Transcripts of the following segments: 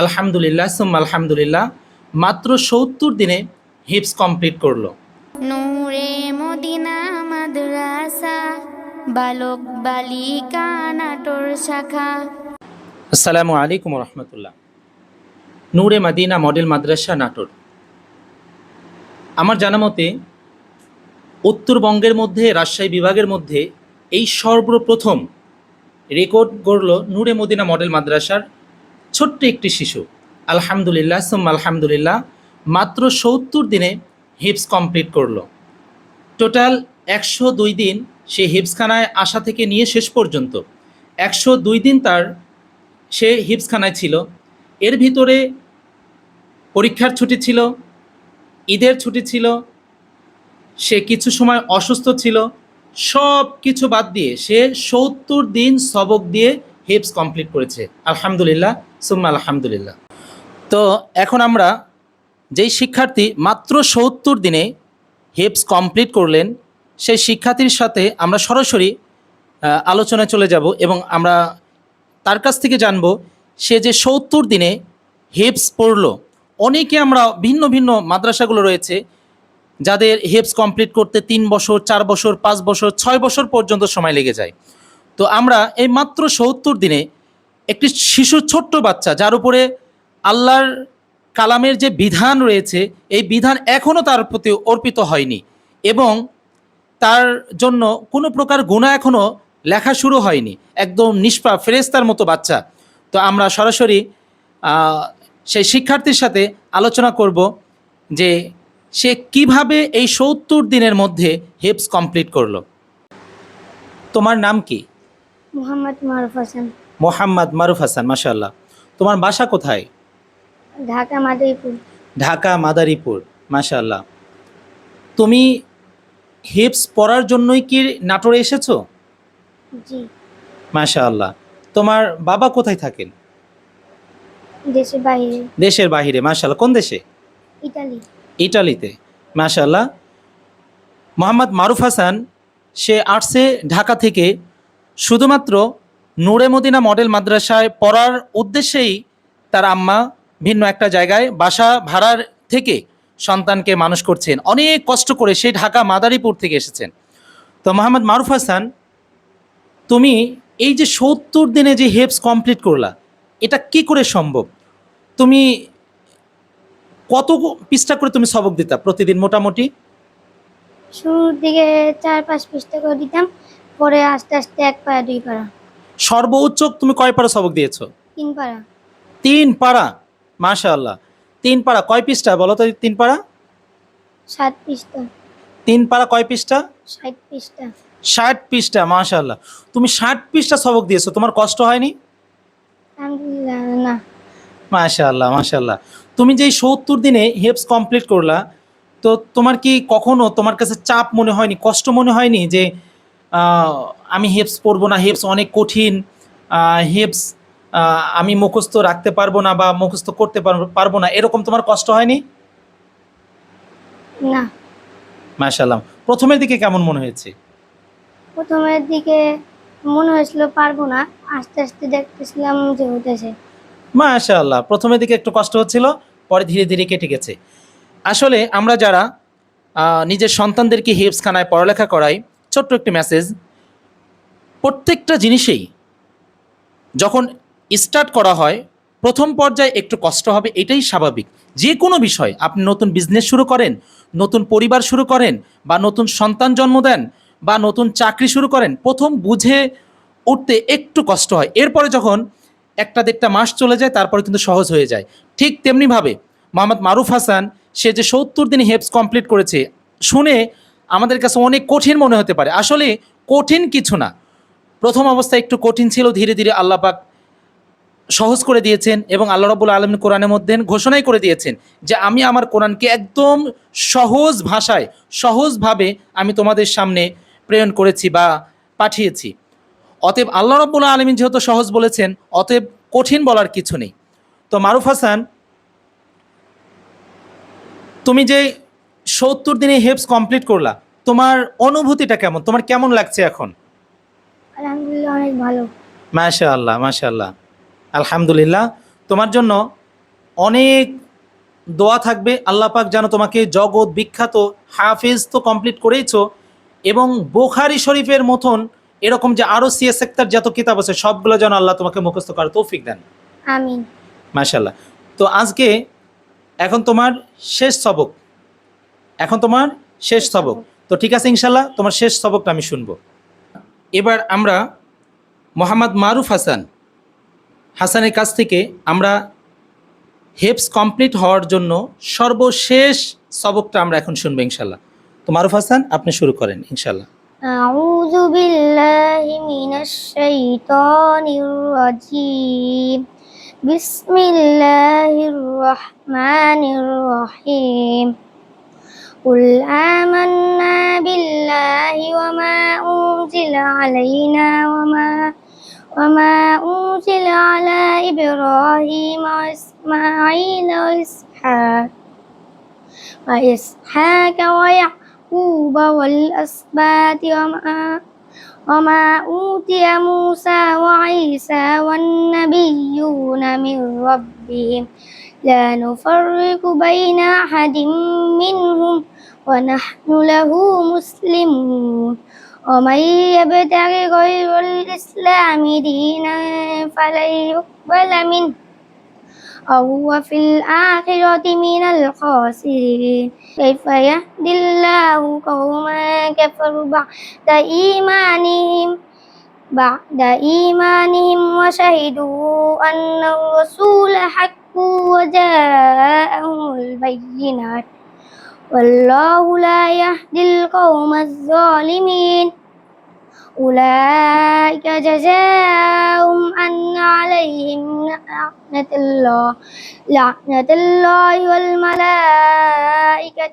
আলহামদুলিল্লাহ সুম আলহামদুলিল্লাহ মাত্র সত্তর দিনে হিপস কমপ্লিট করল। নূরে মদিনা মাদ্রাসা বালক বালিকা নাটোর শাখা। আসসালামু আলাইকুম রহমতুল্লাহ। নূরে মাদিনা মডেল মাদ্রাসা নাটোর। আমার জানা মতে উত্তরবঙ্গের মধ্যে রাজশাহী বিভাগের মধ্যে এই সর্বপ্রথম রেকর্ড গড়ল নূরে মদিনা মডেল মাদ্রাসার ছোট্ট একটি শিশু। আলহামদুলিল্লাহ, সুম্মা আলহামদুলিল্লাহ, মাত্র সত্তর দিনে হিপস কমপ্লিট করল। টোটাল একশো দুই দিন সে হিপসখানায় আসা থেকে নিয়ে শেষ পর্যন্ত। একশো দুই দিন তার সে হিপসখানায় ছিল। এর ভিতরে পরীক্ষার ছুটি ছিল, ঈদের ছুটি ছিল, সে কিছু সময় অসুস্থ ছিল সব কিছু বাদ দিয়ে সে সত্তর দিন সবক দিয়ে হিপস কমপ্লিট করেছে। আলহামদুলিল্লাহ, সুম্মা আলহামদুলিল্লাহ। তো এখন আমরা যেই শিক্ষার্থী মাত্র সত্তর দিনে হিপস কমপ্লিট করলেন, সেই শিক্ষার্থীর সাথে আমরা সরাসরি আলোচনায় চলে যাব এবং আমরা তার কাছ থেকে জানব, সে যে সত্তর দিনে হিপস পড়ল। অনেকে আমরা ভিন্ন ভিন্ন মাদ্রাসাগুলো রয়েছে, যাদের হিপস কমপ্লিট করতে তিন বছর, চার বছর, পাঁচ বছর, ছয় বছর পর্যন্ত সময় লেগে যায়। তো আমরা এই মাত্র সত্তর দিনে একটি শিশু ছোট্ট বাচ্চা, যার উপরে আল্লাহর কালামের যে বিধান রয়েছে, এই বিধান এখনও তার প্রতি অর্পিত হয়নি এবং তার জন্য কোনো প্রকার গুণা এখনও লেখা শুরু হয়নি। একদম নিষ্পা ফেরেস্তার মতো বাচ্চা। তো আমরা সরাসরি সেই শিক্ষার্থীর সাথে আলোচনা করব যে সে কীভাবে এই সত্তর দিনের মধ্যে হিপস কমপ্লিট করল। তোমার নাম কি? মোহাম্মদ মারুফ হাসান। মোহাম্মদ মারুফ হাসান মাশাল্লাহ তোমার বাসা কোথায়? ঢাকা মাদারীপুর। ঢাকা মাদারীপুর মাশাল্লাহ তুমি হিপস পড়ার জন্যই কি নাটোরে এসেছ? জি। মাশাআল্লাহ। তোমার বাবা কোথায় থাকেন? দেশের বাইরে। দেশের বাহিরে মাশাল্লাহ কোন দেশে? ইতালি ইটালিতে মাশাল্লাহ মোহাম্মদ মারুফ হাসান সে আর্টসে ঢাকা থেকে শুধুমাত্র নূরে মদিনা মডেল মাদ্রাসায় পড়ার উদ্দেশ্যেই তার আম্মা ভিন্ন একটা জায়গায় বাসা ভাড়ার থেকে সন্তানকে মানুষ করছেন। অনেক কষ্ট করে সেই ঢাকা মাদারীপুর থেকে এসেছেন। তো মোহাম্মদ মারুফ হাসান, তুমি এই যে সত্তর দিনে যে হেপস কমপ্লিট করলা, এটা কি করে সম্ভব? তুমি কত পৃষ্ঠা করে তুমি সবক দিতা প্রতিদিন মোটামুটি? শুরুর দিকে চার পাঁচ পৃষ্ঠা করে দিতাম। পরে আস্তে আস্তে এক পাড়া দুই পাড়া সর্বোচ্চ তুমি কয় পারা সবক দিয়েছ? তিন পাড়া তিন পারা? মাশাআল্লাহ। তিন পারা কয় পৃষ্ঠা? বলো তো তিন পারা। সাত পৃষ্ঠা। তিন পারা কয় পৃষ্ঠা? ষাট পৃষ্ঠা। ষাট পৃষ্ঠা মাশাআল্লাহ। তুমি ষাট পৃষ্ঠা সবক দিয়েছ তোমার কষ্ট হয়নি? আলহামদুলিল্লাহ না। মাশাআল্লাহ মাশাআল্লাহ। তুমি যে সত্তর দিনে হেপস কমপ্লিট করলা তো তোমার কি কখনো তোমার কাছে চাপ মনে হয়নি কষ্ট মনে হয়নি যে আমি হেপস পড়ব না হেপস অনেক কঠিন হেপস আমি মুখস্থ রাখতে পারব না বা মুখস্থ করতে পারবো- না। এরকম তোমার কষ্ট হয়নি? না। মাশাআল্লাহ। প্রথমের দিকে কেমন মনে হয়েছে? প্রথমের দিকে মনে হয়েছিল পারব না আস্তে আস্তে দেখতেছিলাম যে হতেছে মাশাআল্লাহ। প্রথমের দিকে একটু কষ্ট হচ্ছিল পরে ধীরে ধীরে কেটে গেছে। আসলে আমরা যারা নিজের সন্তানদেরকে হিপসখানায় পড়ালেখা করাই ছোট্ট একটি মেসেজ প্রত্যেকটা জিনিসেই যখন স্টার্ট করা হয়, প্রথম পর্যায়ে একটু কষ্ট হবে, এটাই স্বাভাবিক। যে কোনো বিষয়, আপনি নতুন বিজনেস শুরু করেন, নতুন পরিবার শুরু করেন, বা নতুন সন্তান জন্ম দেন, বা নতুন চাকরি শুরু করেন, প্রথম বুঝে উঠতে একটু কষ্ট হয়। এরপরে যখন একটা দেড়টা মাস চলে যায়, তারপরে কিন্তু সহজ হয়ে যায়। ঠিক তেমনিভাবে মোহাম্মদ মারুফ হাসান, সে যে সত্তর দিন হেপস কমপ্লিট করেছে, শুনে আমাদের কাছে অনেক কঠিন মনে হতে পারে। আসলে কঠিন কিছু না। প্রথম অবস্থায় একটু কঠিন ছিল, ধীরে ধীরে আল্লাহ পাক সহজ করে দিয়েছেন এবং আল্লাহ রবুল আলম কোরআনের মধ্যে ঘোষণাই করে দিয়েছেন যে, আমি আমার কোরআনকে একদম সহজ ভাষায়, সহজভাবে আমি তোমাদের সামনে প্রেরণ করেছি বা পাঠিয়েছি। অতএব আল্লাহ রব্বুল আলমিন যেহেতু সহজ বলেছেন, অতএব কঠিন বলার কিছু নেই। তো মারুফ হাসান, তুমি যে সত্তর দিনে হেপস কমপ্লিট করলা। তোমার অনুভূতিটা কেমন? তোমার কেমন লাগছে এখন? আলহামদুলিল্লাহ অনেক ভালো। মাশা আল্লাহ মাশা আল্লাহ আলহামদুলিল্লাহ। তোমার জন্য অনেক দোয়া থাকবে। আল্লাহ পাক যেন তোমাকে জগৎ বিখ্যাত হাফেজ তো কমপ্লিট করেইছো এবং বোখারি শরীফের মতন এরকম যে আরও সিএস সেক্টর যত কিতাব আছে সবগুলো যেন আল্লাহ তোমাকে মুখস্থ করার তৌফিক দেন। আমিন। মাশাল্লাহ তো আজকে এখন তোমার শেষ সবক। এখন তোমার শেষ সবক তো ঠিক আছে ইনশাল্লাহ তোমার শেষ সবকটা আমি শুনবো এবার আমরা মোহাম্মদ মারুফ হাসান হাসানের কাছ থেকে আমরা হেপস কমপ্লিট হওয়ার জন্য সর্বশেষ সবকটা আমরা এখন শুনবো ইনশাল্লাহ তো মারুফ হাসান আপনি শুরু করেন ইনশাল্লাহ أعوذ بالله من الشيطان الرجيم بسم الله الرحمن الرحيم قل آمنا بالله وما أنزل علينا وما وما أنزل على إبراهيم وإسماعيل وإسحاق وإسحاق ويعقوب والأسباط وما وما أوتي موسى وعيسى والنبيون من ربهم لا نفرق بين أحد منهم ونحن له مسلمون. ومن يبتغ غير الإسلام دينا فلن يقبل منه. وهو في الآخرة من الخاسرين. كيف يهدي الله قوما كفروا بعد إيمانهم؟ بعد إيمانهم وشهدوا أن الرسول حق وجاءهم البينات. والله لا يهدي القوم الظالمين. أولئك جزاؤهم أن عليهم لعنة الله. لعنة الله والملائكة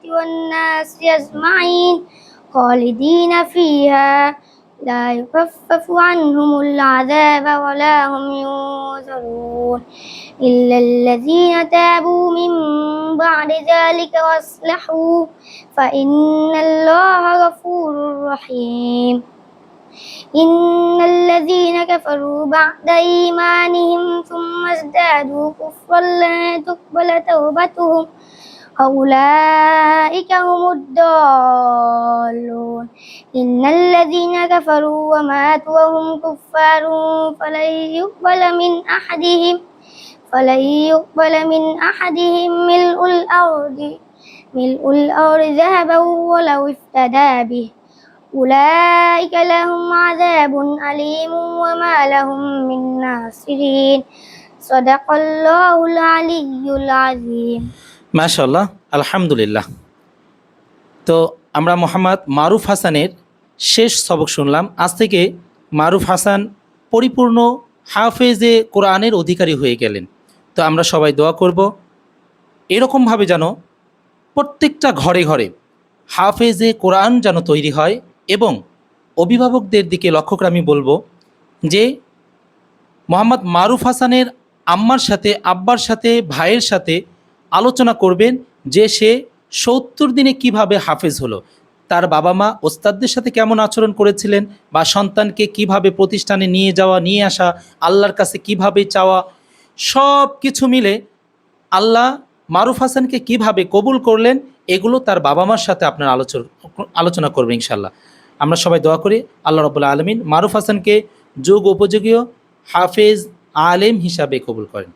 والناس أجمعين خالدين فيها. لا يخفف عنهم العذاب ولا هم ينظرون. إلا الذين تابوا من بعد ذلك وأصلحوا فإن الله غفور رحيم. إن الذين كفروا بعد إيمانهم ثم ازدادوا كفرا لا تقبل توبتهم أولئك هم الضالون. إن الذين كفروا وماتوا وهم كفار فلن يقبل من أحدهم فلن يقبل من أحدهم ملء الأرض. ملء الأرض ذهبا ولو افتدى به. أولئك لهم عذاب أليم وما لهم من ناصرين. صدق الله العلي العظيم. মাশাল্লাহ আলহামদুলিল্লাহ। তো আমরা মোহাম্মদ মারুফ হাসানের শেষ সবক শুনলাম। আজ থেকে মারুফ হাসান পরিপূর্ণ হাফেজে কোরআনের অধিকারী হয়ে গেলেন। তো আমরা সবাই দোয়া করব, এরকমভাবে যেন প্রত্যেকটা ঘরে ঘরে হাফেজে কোরআন যেন তৈরি হয় এবং অভিভাবকদের দিকে লক্ষ্য করে আমি বলব যে, মোহাম্মদ মারুফ হাসানের আম্মার সাথে, আব্বার সাথে, ভাইয়ের সাথে আলোচনা করবেন যে সে সত্তর দিনে কীভাবে হাফেজ হলো। তার বাবা মা ওস্তাদদের সাথে কেমন আচরণ করেছিলেন বা সন্তানকে কীভাবে প্রতিষ্ঠানে নিয়ে যাওয়া, নিয়ে আসা, আল্লাহর কাছে কীভাবে চাওয়া, সব কিছু মিলে আল্লাহ মারুফ হাসানকে কীভাবে কবুল করলেন, এগুলো তার বাবা মার সাথে আপনার আলোচনা আলোচনা করবেন ইনশাল্লাহ আমরা সবাই দোয়া করি, আল্লাহ রবুল্লা আলমিন মারুফ হাসানকে যোগ উপযোগীয় হাফেজ আলেম হিসাবে কবুল করেন।